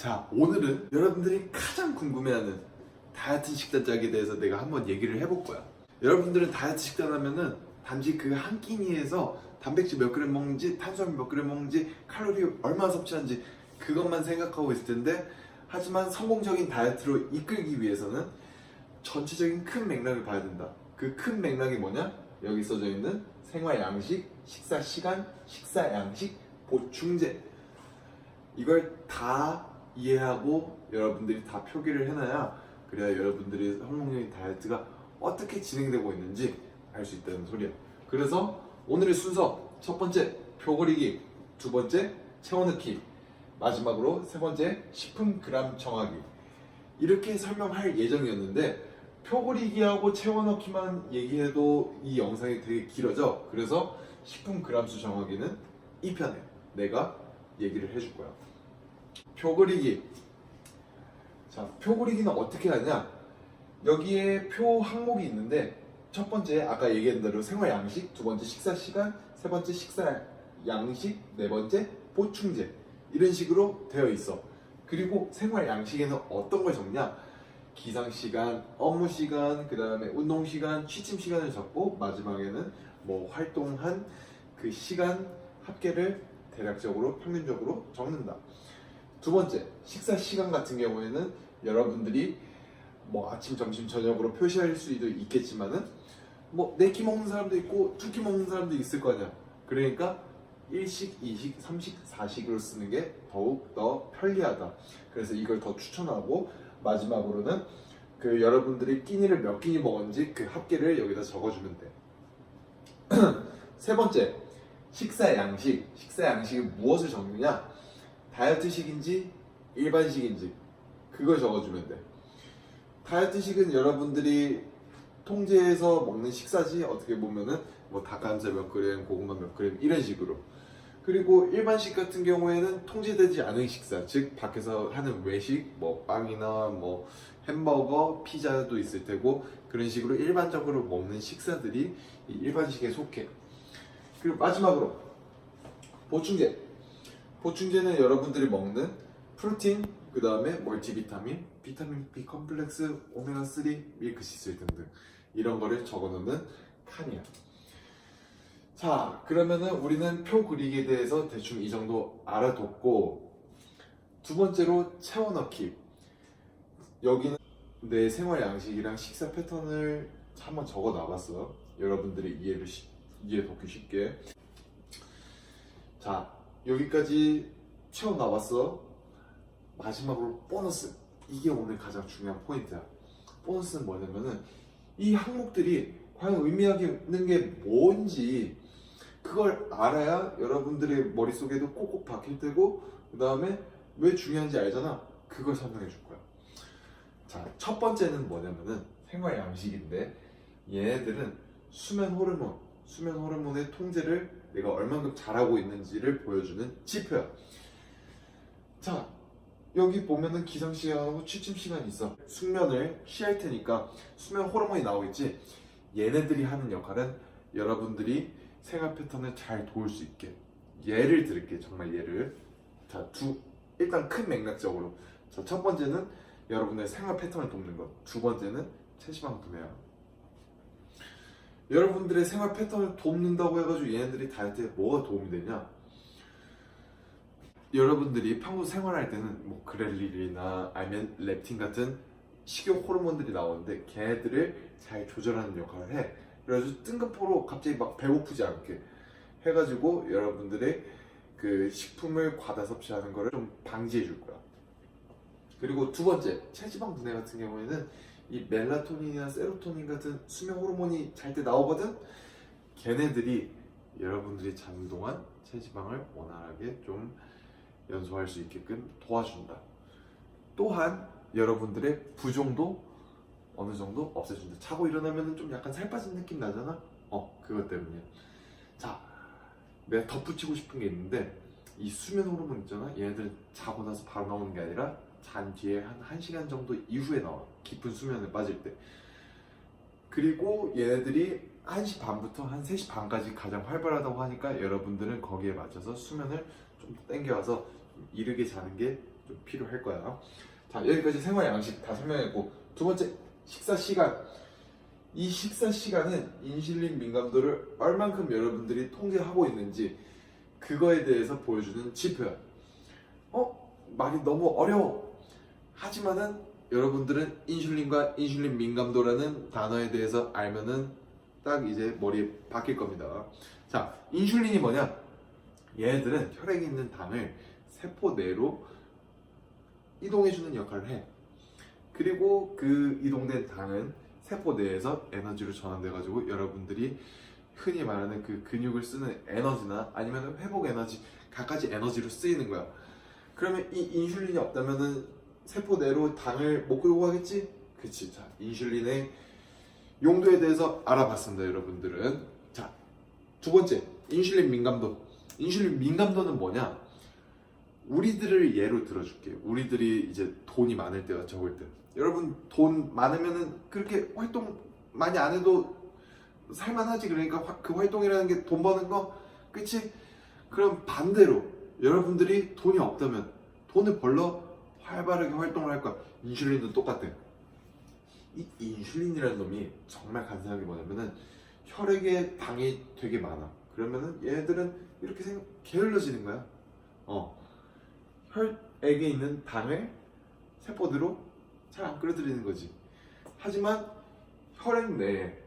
자, 오늘은 여러분들이 가장 궁금해하는 다이어트 식단 짜기에 대해서 내가 한번 얘기를 해볼 거야. 여러분들은 다이어트 식단 하면은 단지 그 한 끼니에서 단백질 몇 그램 먹는지, 탄수화물 몇 그램 먹는지, 칼로리 얼마 섭취하는지 그것만 생각하고 있을 텐데 하지만 성공적인 다이어트로 이끌기 위해서는 전체적인 큰 맥락을 봐야 된다. 그 큰 맥락이 뭐냐? 여기 써져 있는 생활 양식, 식사 시간, 식사 양식, 보충제. 이걸 다 이해하고 여러분들이 다 표기를 해놔야 그래야 여러분들이 성공적인 다이어트가 어떻게 진행되고 있는지 알 수 있다는 소리야. 그래서 오늘의 순서 첫 번째 표 그리기, 두 번째 채워 넣기, 마지막으로 세 번째 식품 그램 정하기 이렇게 설명할 예정이었는데 표 그리기하고 채워 넣기만 얘기해도 이 영상이 되게 길어져. 그래서 식품 그램수 정하기는 이 편에 내가 얘기를 해줄 거야. 표 그리기. 자, 표 그리기는 어떻게 하냐? 여기에 표 항목이 있는데 첫 번째 아까 얘기한 대로 생활 양식, 두 번째 식사 시간, 세 번째 식사 양식, 네 번째 보충제 이런 식으로 되어 있어. 그리고 생활 양식에는 어떤 걸 적냐? 기상 시간, 업무 시간, 그 다음에 운동 시간, 취침 시간을 적고 마지막에는 뭐 활동한 그 시간 합계를 대략적으로 평균적으로 적는다. 두 번째 식사 시간 같은 경우에는 여러분들이 뭐 아침, 점심, 저녁으로 표시할 수도 있겠지만은 뭐네끼 먹는 사람도 있고 두 끼 먹는 사람도 있을 거냐. 그러니까 1식, 2식, 3식, 4식으로 쓰는 게 더욱 더 편리하다. 그래서 이걸 더 추천하고 마지막으로는 그 여러분들이 끼니를 몇 끼니 먹었는지 그 합계를 여기다 적어주면 돼. 세 번째, 식사 양식. 식사 양식이 무엇을 적느냐? 다이어트식인지 일반식인지 그걸 적어주면 돼. 다이어트식은 여러분들이 통제해서 먹는 식사지 어떻게 보면은 뭐 닭가슴살 몇 그램, 고구마 몇 그램 이런 식으로. 그리고 일반식 같은 경우에는 통제되지 않은 식사, 즉 밖에서 하는 외식, 뭐 빵이나 뭐 햄버거, 피자도 있을 테고 그런 식으로 일반적으로 먹는 식사들이 이 일반식에 속해. 그리고 마지막으로 보충제. 보충제는 여러분들이 먹는 프로틴, 그 다음에 멀티비타민, 비타민 B 컴플렉스, 오메가3, 밀크시슬 등등 이런 거를 적어놓는 칸이야. 자, 그러면은 우리는 표 그리기에 대해서 대충 이 정도 알아뒀고 두 번째로 채워 넣기. 여기는 내 생활 양식이랑 식사 패턴을 한번 적어 놔봤어. 여러분들이 이해를 쉽- 이해 돕기 쉽게. 자, 여기까지 채워 놔봤어. 마지막으로 보너스. 이게 오늘 가장 중요한 포인트야. 보너스는 뭐냐면은 이 항목들이 과연 의미하는 게 뭔지 그걸 알아야 여러분들의 머릿속에도 꼭꼭 박힐 테고 그 다음에 왜 중요한지 알잖아. 그걸 설명해 줄 거야. 자, 첫 번째는 뭐냐면은 생활 양식인데 얘네들은 수면 호르몬, 수면 호르몬의 통제를 내가 얼만큼 잘하고 있는지를 보여주는 지표야. 자, 여기 보면은 기상 시간하고 취침 시간이 있어. 숙면을 취할 테니까 수면 호르몬이 나오겠지. 얘네들이 하는 역할은 여러분들이 생활 패턴을 잘 도울 수 있게. 예를 들을게, 정말 예를. 자, 두 일단 큰 맥락적으로. 자, 첫 번째는 여러분의 생활 패턴을 돕는 것. 두 번째는 체지방 분해야. 여러분들의 생활 패턴을 돕는다고 해가지고 얘네들이 다이어트에 뭐가 도움이 되냐? 여러분들이 평소 생활할 때는 뭐 그렐린이나 아니면 렙틴 같은 식욕 호르몬들이 나오는데 걔네들을 잘 조절하는 역할을 해. 그래가지고 뜬금포로 갑자기 막 배고프지 않게 해가지고 여러분들의 그 식품을 과다 섭취하는 거를 좀 방지해 줄 거야. 그리고 두 번째 체지방 분해 같은 경우에는 이 멜라토닌이나 세로토닌 같은 수면 호르몬이 잘 때 나오거든. 걔네들이 여러분들이 자는 동안 체지방을 원활하게 좀 연소할 수 있게끔 도와준다. 또한 여러분들의 부종도 어느 정도 없애준다. 자고 일어나면 좀 약간 살 빠진 느낌 나잖아? 어, 그것 때문이야. 자, 내가 덧붙이고 싶은 게 있는데 이 수면 호르몬 있잖아? 얘네들 자고 나서 바로 나오는 게 아니라 잔 뒤에 한 1시간 정도 이후에 나와. 깊은 수면에 빠질 때. 그리고 얘네들이 1시 반부터 한 3시 반까지 가장 활발하다고 하니까 여러분들은 거기에 맞춰서 수면을 좀더 땡겨와서 좀 이르게 자는 게 좀 필요할 거야. 자 여기까지 생활 양식 다 설명했고 두 번째 식사 시간. 이 식사 시간은 인슐린 민감도를 얼만큼 여러분들이 통제하고 있는지 그거에 대해서 보여주는 지표야. 어? 말이 너무 어려워. 하지만은 여러분들은 인슐린과 인슐린 민감도라는 단어에 대해서 알면은 딱 이제 머리에 박힐 겁니다. 자, 인슐린이 뭐냐? 얘네들은 혈액에 있는 당을 세포 내로 이동해주는 역할을 해. 그리고 그 이동된 당은 세포 내에서 에너지로 전환돼가지고 여러분들이 흔히 말하는 그 근육을 쓰는 에너지나 아니면 회복 에너지, 갖가지 에너지로 쓰이는 거야. 그러면 이 인슐린이 없다면은 세포 내로 당을 못 끌고 가겠지? 그치. 자, 인슐린의 용도에 대해서 알아봤습니다, 여러분들은. 자, 두 번째, 인슐린 민감도. 인슐린 민감도는 뭐냐? 우리들을 예로 들어줄게. 우리들이 이제 돈이 많을 때와 적을 때. 여러분 돈 많으면은 그렇게 활동 많이 안 해도 살만하지. 그러니까 화- 그 활동이라는 게 돈 버는 거, 그치? 그럼 반대로 여러분들이 돈이 없다면 돈을 벌러 활발하게 활동을 할 거야. 인슐린도 똑같아. 이 인슐린이라는 놈이 정말 간단하게 뭐냐면은 혈액에 당이 되게 많아. 그러면은 얘네들은 이렇게 생 게을러지는 거야. 어. 혈액에 있는 당을 세포대로 잘 안 끌어들이는 거지. 하지만 혈액 내에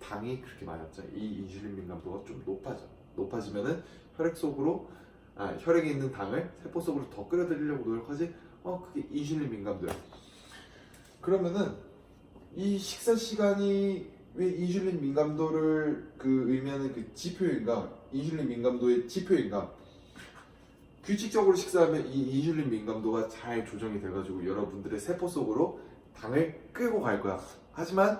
당이 그렇게 많았죠. 이 인슐린 민감도가 좀 높아져. 높아지면은 혈액 속으로 아, 혈액에 있는 당을 세포 속으로 더 끌어들이려고 노력하지. 어, 그게 인슐린 민감도야. 그러면은 이 식사 시간이 왜 인슐린 민감도를 그 의미하는 그 지표인가? 인슐린 민감도의 지표인가? 규칙적으로 식사하면 이 인슐린 민감도가 잘 조정이 돼가지고 여러분들의 세포 속으로 당을 끌고 갈 거야. 하지만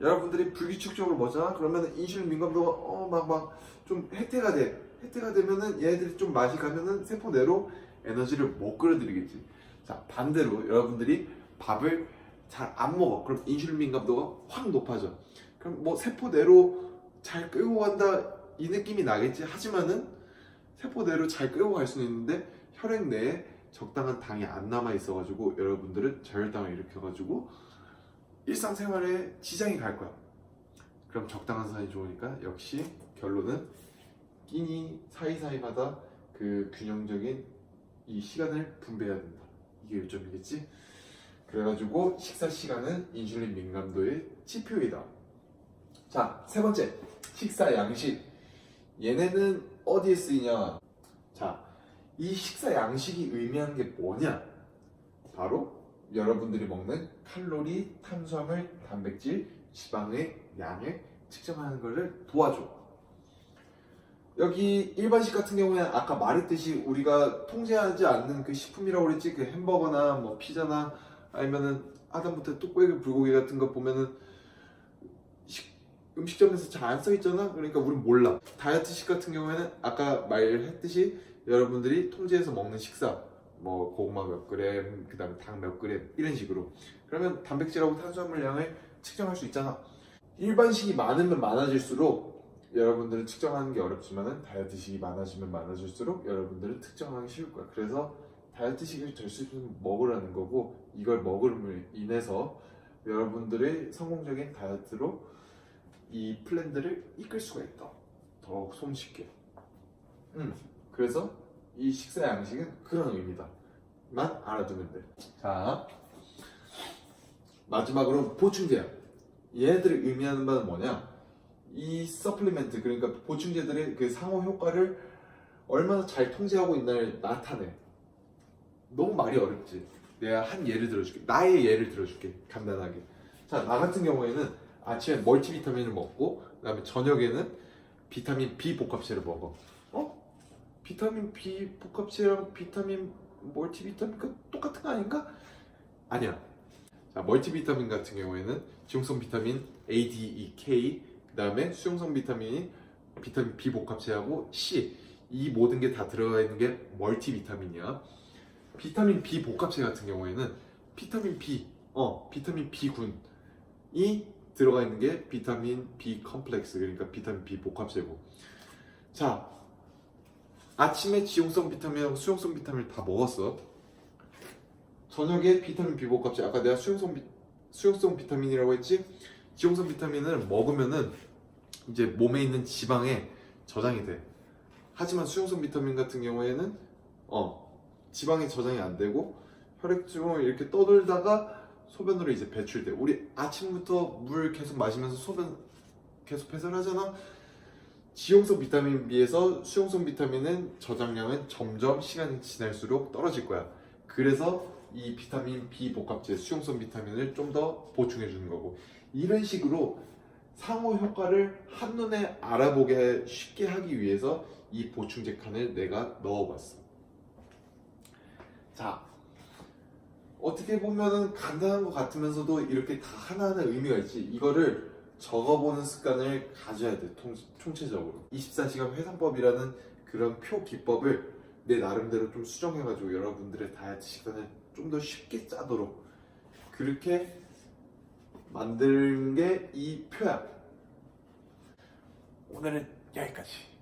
여러분들이 불규칙적으로 뭐잖아? 그러면 인슐린 민감도가 어 막 막 좀 해태가 돼. 해태가 되면은 얘네들이 좀 맛이 가면은 세포 내로 에너지를 못 끌어들이겠지. 자 반대로 여러분들이 밥을 잘 안 먹어. 그럼 인슐린 민감도가 확 높아져. 그럼 뭐 세포 내로 잘 끌고 간다 이 느낌이 나겠지. 하지만은 세포 내로 잘 끌고 갈 수는 있는데 혈액 내에 적당한 당이 안 남아 있어가지고 여러분들은 저혈당을 일으켜가지고 일상생활에 지장이 갈 거야. 그럼 적당한 사이 좋으니까 역시 결론은 끼니 사이사이마다 그 균형적인 이 시간을 분배해야 된다. 이게 요점이겠지? 그래가지고 식사 시간은 인슐린 민감도의 지표이다. 자, 세 번째 식사 양식. 얘네는 어디에 쓰이냐? 자, 이 식사 양식이 의미하는 게 뭐냐? 바로 여러분들이 먹는 칼로리, 탄수화물, 단백질, 지방의 양을 측정하는 것을 도와줘. 여기 일반식 같은 경우에는 아까 말했듯이 우리가 통제하지 않는 그 식품이라고 그랬지? 그 햄버거나 뭐 피자나 아니면은 하다못해 뚝배기 불고기 같은 거 보면은 식- 음식점에서 잘 안 써 있잖아? 그러니까 우린 몰라. 다이어트식 같은 경우에는 아까 말했듯이 여러분들이 통제해서 먹는 식사 뭐 고구마 몇 그램 그 다음에 당 몇 그램 이런 식으로. 그러면 단백질하고 탄수화물 양을 측정할 수 있잖아. 일반식이 많으면 많아질수록 여러분들은 측정하는 게 어렵지만은 다이어트식이 많아지면 많아질수록 여러분들은 특정하기 쉬울 거야. 그래서 다이어트식을 될수 있으면 먹으라는 거고 이걸 먹음으로 인해서 여러분들의 성공적인 다이어트로 이 플랜들을 이끌 수가 있다. 더욱 손쉽게. 음, 그래서 이 식사 양식은 그런 의미다. 만 알아두면 돼. 자, 마지막으로 보충제야. 얘네들이 의미하는 바는 뭐냐? 이 서플리멘트 그러니까 보충제들의 그 상호 효과를 얼마나 잘 통제하고 있나를 나타내. 너무 말이 어렵지. 내가 한 예를 들어줄게. 나의 예를 들어줄게. 간단하게. 자, 나 같은 경우에는 아침에 멀티비타민을 먹고 그 다음에 저녁에는 비타민 B 복합체를 먹어. 어? 비타민 B 복합체랑 비타민 멀티비타민과 똑같은 거 아닌가? 아니야. 자, 멀티비타민 같은 경우에는 지용성 비타민 A, D, E, K, 그 다음에 수용성 비타민이 비타민 B 복합체하고 C 이 모든 게 다 들어가 있는 게 멀티비타민이야. 비타민 B 복합체 같은 경우에는 비타민 B, 어, 비타민 B군이 들어가 있는 게 비타민 B 컴플렉스 그러니까 비타민 B 복합체고. 자, 아침에 지용성 비타민하고 수용성 비타민을 다 먹었어. 저녁에 비타민 B 복합제 아까 내가 수용성 비, 수용성 비타민이라고 했지 지용성 비타민을 먹으면은 이제 몸에 있는 지방에 저장이 돼. 하지만 수용성 비타민 같은 경우에는 어 지방에 저장이 안 되고 혈액중을 이렇게 떠돌다가 소변으로 이제 배출돼. 우리 아침부터 물 계속 마시면서 소변 계속 배설하잖아? 지용성 비타민 B에서 수용성 비타민은 저장량은 점점 시간이 지날수록 떨어질 거야. 그래서 이 비타민 B 복합제 수용성 비타민을 좀 더 보충해 주는 거고. 이런 식으로 상호 효과를 한눈에 알아보게 쉽게 하기 위해서 이 보충제 칸을 내가 넣어봤어. 자, 어떻게 보면은 간단한 것 같으면서도 이렇게 다 하나하나 의미가 있지. 이거를 적어보는 습관을 가져야 돼, 통, 총체적으로. 24시간 회상법이라는 그런 표 기법을 내 나름대로 좀 수정해가지고 여러분들의 다이어트 식단을 좀 더 쉽게 짜도록 그렇게 만든 게 이 표야. 오늘은 여기까지.